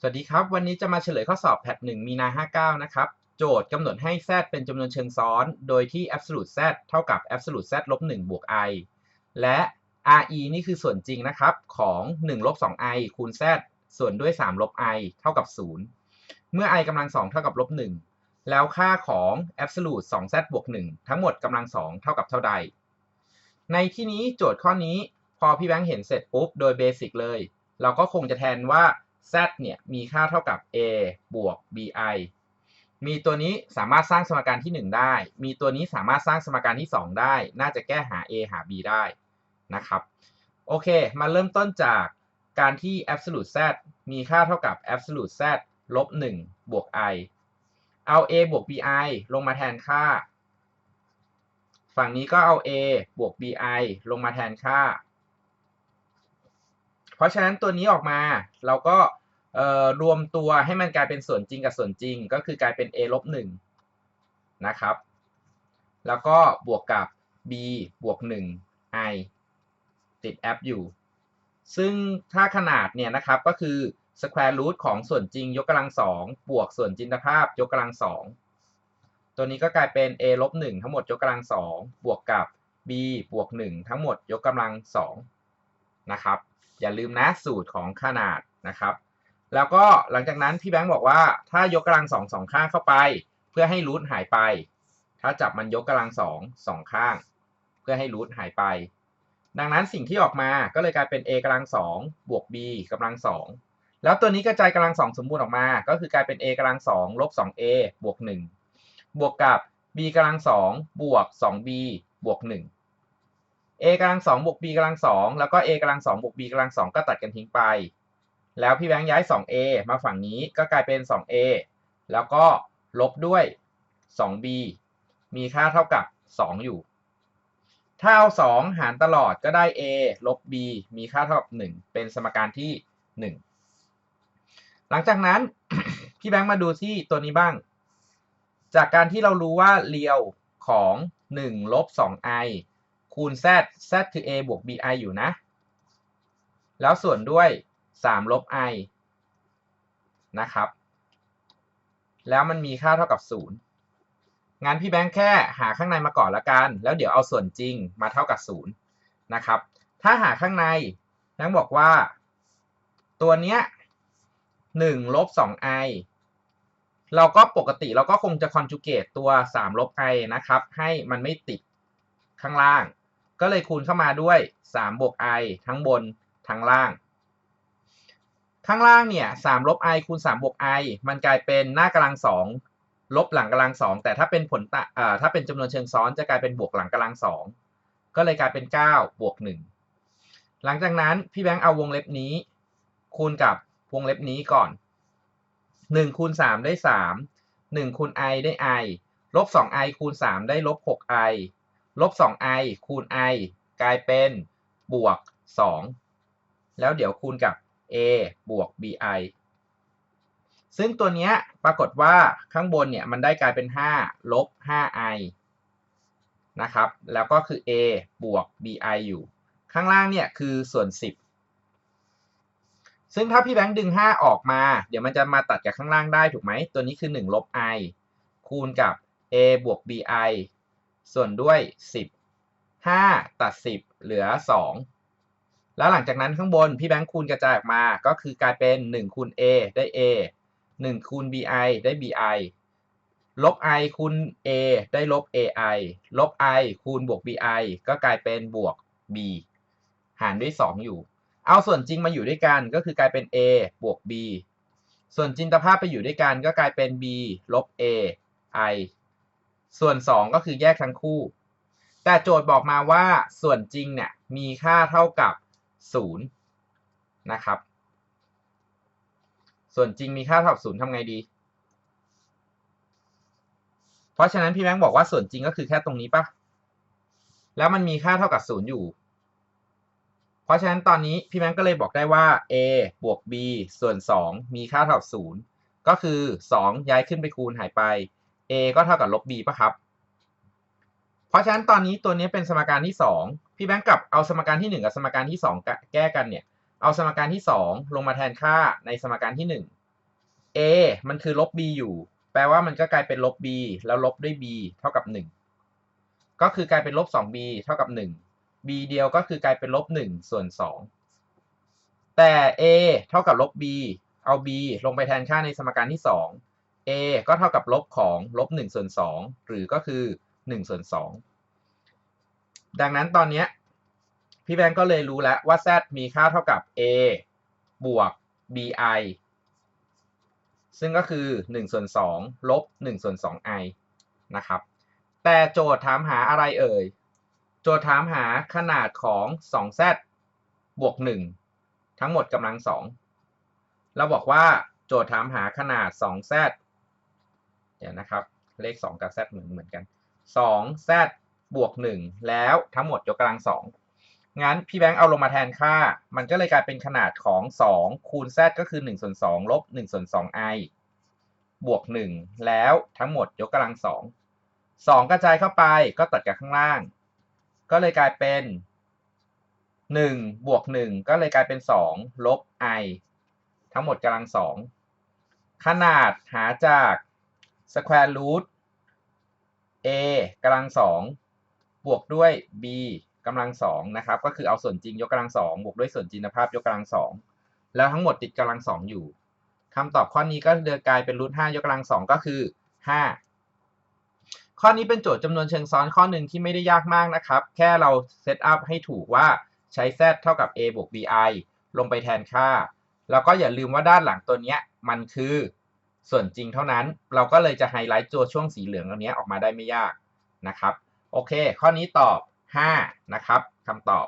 สวัสดีครับ วันนี้จะมาเฉลยข้อสอบแพท1มีนา59 นะครับ โจทย์กำหนดให้ z เป็นจำนวนเชิงซ้อน โดยที่ absolute z เท่ากับ absolute z ลบ1บวก i และ re นี่คือส่วนจริงนะครับ ของ1ลบ 2i คูณ z ส่วนด้วย3ลบ i เท่ากับ 0 เมื่อ i กำลัง 2 เท่ากับลบ 1 แล้วค่าของ absolute 2z บวก 1 ทั้งหมดกำลัง 2 เท่ากับเท่าใด ในที่นี้โจทย์ข้อนี้พอพี่แบงค์เห็นเสร็จปุ๊บ โดยเบสิกเลย เราก็คงจะแทนว่า z เนี่ยมีค่าเท่ากับ a บวก bi มีตัวนี้สามารถสร้างสมการที่ 1 ได้ มีตัวนี้สามารถสร้างสมการที่ 2 ได้ น่าจะแก้หา a หา b ได้นะครับ โอเค มาเริ่มต้นจากการที่ absolute z มีค่าเท่ากับ absolute z ลบ 1 บวก i เอา a บวก bi ลงมาแทนค่า ฝั่งนี้ก็เอา a บวก bi ลงมาแทนค่า เพราะฉะนั้นตัวนี้ออกมาเราก็รวมตัวให้มันกลายเป็นส่วนจริงกับส่วนจริง ก็คือกลายเป็น a ลบหนึ่งนะครับ แล้วก็บวกกับ b บวก1 i ติดแอปอยู่ ซึ่งถ้าขนาดเนี่ยนะครับก็คือ square root ของส่วนจริงยกกำลังสองบวกส่วนจินตภาพยกกำลังสองตัวนี้ก็กลายเป็น a ลบ1ทั้งหมดยกกำลังสองบวกกับ b บวก1ทั้งหมดยกกำลังสองนะครับ อย่าลืมนะสูตรของขนาดนะครับ แล้วก็หลังจากนั้นพี่แบงค์บอกว่าถ้ายกกำลังสองสองข้างเข้าไป เพื่อให้รูทหายไป ถ้าจับมันยกกำลังสองสองข้าง เพื่อให้รูทหายไป ดังนั้นสิ่งที่ออกมาก็เลยกลายเป็น a กำลังสองบวก b กำลังสองแล้วตัวนี้กระจายกำลังสองสมบูรณ์ออกมา ก็คือกลายเป็น a กำลังสองลบสอง a บวกหนึ่งบวกกับ b กำลังสองบวกสอง b บวกหนึ่ง a กำลังสองบวก b กำลังสองแล้วก็ a กำลังสองบวก b กำลังสองก็ตัดกันทิ้งไป แล้วพี่แบงค์ย้าย 2a มาฝั่งนี้ก็กลายเป็น 2a แล้วก็ลบด้วย 2b มีค่าเท่ากับ 2 อยู่ ถ้าเอา 2 หารตลอดก็ได้ a ลบ b มีค่าเท่ากับ 1 เป็นสมการที่ 1 หลังจากนั้น พี่แบงค์มาดูที่ตัวนี้บ้าง จากการที่เรารู้ว่าเรียวของ 1 ลบ 2i คูณ z z คือ a บวก bi อยู่นะ แล้วส่วนด้วย 3 ลบ i นะครับ แล้วมันมีค่าเท่ากับ 0 งั้นพี่แบงค์แค่หาข้างในมาก่อนละกัน แล้วเดี๋ยวเอาส่วนจริงมาเท่ากับ 0 นะครับ ถ้าหาข้างในแบงค์บอกว่า ตัวเนี้ย1ลบ 2i เราก็ปกติเราก็คงจะคอนจูเกตตัว 3 ลบ i นะครับ ให้มันไม่ติดข้างล่าง ก็เลยคูณเข้ามาด้วย3บวก i ทั้งบนทั้งล่าง ข้างล่างเนี่ย3ลบ i คูณ3บวก i มันกลายเป็นหน้ากำลัง2ลบหลังกำลัง2แต่ถ้าเป็นผลตอ่าถ้าเป็นจำนวนเชิงซ้อนจะกลายเป็นบวกหลังกำลัง2ก็เลยกลายเป็น 9 บวก 1 หลังจากนั้นพี่แบงค์เอาวงเล็บนี้ คูณกับวงเล็บนี้ก่อน 1คูณ3ได้ 3 1คูณ i ได้ i ลบ 2i คูณ 3 ได้ลบ 6i ลบ 2i คูณ i กลายเป็นบวก 2 แล้วเดี๋ยวคูณกับ a บวก bi ซึ่งตัวนี้ปรากฏว่าข้างบนเนี่ยมันได้กลายเป็น 5 ลบ 5i นะครับ แล้วก็คือ a บวก bi อยู่ ข้างล่างเนี่ยคือส่วน 10 ซึ่งถ้าพี่แบงค์ดึง 5 ออกมา เดี๋ยวมันจะมาตัดกับข้างล่างได้ถูกไหม ตัวนี้คือ 1 ลบ i คูณกับ a บวก bi ส่วนด้วย 10 5 ตัด 10 เหลือ 2 แล้วหลังจากนั้นข้างบนพี่แบงค์คูณกระจายออกมาก็คือกลายเป็น 1 คูณ a ได้ a 1 คูณ bi ได้ bi ลบ i คูณ a ได้ลบ ai ลบ i คูณบวก bi ก็กลายเป็นบวก b หารด้วย 2 อยู่ เอาส่วนจริงมาอยู่ด้วยกันก็คือกลายเป็น a บวก b ส่วนจินตภาพไปอยู่ด้วยกันก็กลายเป็น b ลบ a i ส่วน 2 ก็คือแยกทั้งคู่ แต่โจทย์บอกมาว่าส่วนจริงเนี่ยมีค่าเท่ากับ 0 นะครับ ส่วนจริงมีค่าเท่ากับ 0ทำไงดี เพราะฉะนั้นพี่แบงค์บอกว่าส่วนจริงก็คือแค่ตรงนี้ปะแล้วมันมีค่าเท่ากับ 0 อยู่ เพราะฉะนั้นตอนนี้พี่แบงค์ก็เลยบอกได้ว่า a บวก b ส่วน 2 มีค่าเท่ากับ 0 ก็คือ 2 ย้ายขึ้นไปคูณหายไป a ก็เท่ากับลบ b ป่ะครับ เพราะฉะนั้นตอนนี้ตัวนี้เป็นสมการที่ 2 พี่แบงค์กับเอาสมการที่ 1 กับสมการที่ 2 แก้กันเนี่ย เอาสมการที่ 2 ลงมาแทนค่าในสมการที่ a มันคือลบ b อยู่ แปลว่ามันก็กลายเป็นลบ b แล้วลบด้วย b เท่ากับ 1 ก็คือกลายเป็นลบ 2b เท่ากับ 1 b เดียวก็คือกลายเป็นลบ 1 ส่วน 2 แต่ a เท่ากับลบ b เอา b ลงไปแทนค่าในสมการที่ 2 a ก็เท่ากับลบของลบ1ส่วน2หรือก็คือ1ส่วน2ดังนั้นตอนนี้พี่แบงก์ก็เลยรู้แล้วว่า z มีค่าเท่ากับ a บวก bi ซึ่งก็คือ1ส่วน2ลบ1ส่วน 2i นะครับ แต่โจทย์ถามหาอะไรเอ่ย โจทย์ถามหาขนาดของ 2z บวก 1 ทั้งหมดกำลัง 2 เราบอกว่าโจทย์ถามหาขนาด 2z เดี๋ยวนะครับเลข 2 กับ z เหมือนเหมือนกัน 2z บวก 1 แล้วทั้งหมดยกกำลัง 2 งั้นพี่แบงค์เอาลงมาแทนค่า มันก็เลยกลายเป็นขนาดของ 2 คูณ z ก็คือ1ส่วน2ลบ1ส่วน 2i บวก 1 แล้วทั้งหมดยกกำลัง 2 2 กระจายเข้าไปก็ตัดกับข้างล่าง ก็เลยกลายเป็น 1 บวก 1 ก็เลยกลายเป็น 2 ลบ i ทั้งหมดกำลัง 2 ขนาดหาจาก square root a กำลัง2บวกด้วย b กำลังสองนะครับ ก็คือเอาส่วนจริงยกกำลังสองบวกด้วยส่วนจริงภาพยกกำลังสองแล้วทั้งหมดติดกำลังสองอยู่คำตอบข้อนี้ก็เดินกลายเป็นรูทห้ายกกำลังสองก็คือห้าข้อนี้เป็นโจทย์จำนวนเชิงซ้อนข้อหนึ่งที่ไม่ได้ยากมากนะครับ แค่เราเซตอัพให้ถูกว่าใช้ z เท่ากับ a บวก bi ลงไปแทนค่า แล้วก็อย่าลืมว่าด้านหลังตัวนี้มันคือ ส่วนจริงเท่านั้น เราก็เลยจะไฮไลท์ตัวช่วงสีเหลืองตรงนี้ออกมาได้ไม่ยากนะครับ โอเค ข้อนี้ตอบ 5 นะครับคำตอบ